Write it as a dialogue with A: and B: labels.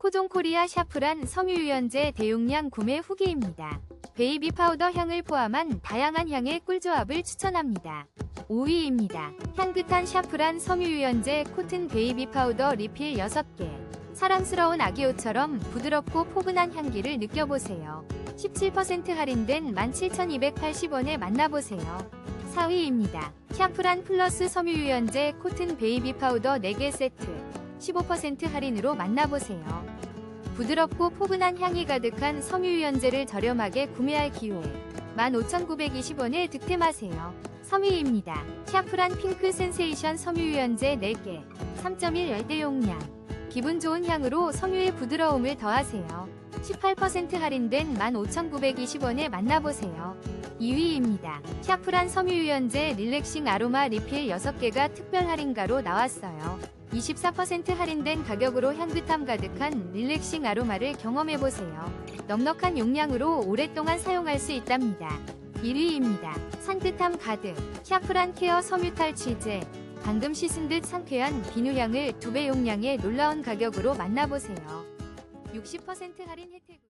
A: 코종코리아 샤프란 섬유유연제 대용량 구매 후기입니다. 베이비 파우더 향을 포함한 다양한 향의 꿀조합을 추천합니다. 5위입니다. 향긋한 샤프란 섬유유연제 코튼 베이비 파우더 리필 6개. 사랑스러운 아기 옷처럼 부드럽고 포근한 향기를 느껴보세요. 17% 할인된 17,280원에 만나보세요. 4위입니다. 샤프란 플러스 섬유유연제 코튼 베이비 파우더 4개 세트 15% 할인으로 만나보세요. 부드럽고 포근한 향이 가득한 섬유유연제를 저렴하게 구매할 기회 15,920원에 득템하세요. 3위입니다. 샤프란 핑크 센세이션 섬유유연제 4개 3.1 열대 용량 기분 좋은 향으로 섬유의 부드러움을 더하세요. 18% 할인된 15,920원에 만나보세요. 2위입니다. 샤프란 섬유유연제 릴렉싱 아로마 리필 6개가 특별 할인가로 나왔어요. 24% 할인된 가격으로 향긋함 가득한 릴렉싱 아로마를 경험해보세요. 넉넉한 용량으로 오랫동안 사용할 수 있답니다. 1위입니다. 산뜻함 가득 샤프란 케어 섬유탈 치즈 방금 씻은 듯 상쾌한 비누향을 2배 용량의 놀라운 가격으로 만나보세요. 60% 할인 혜택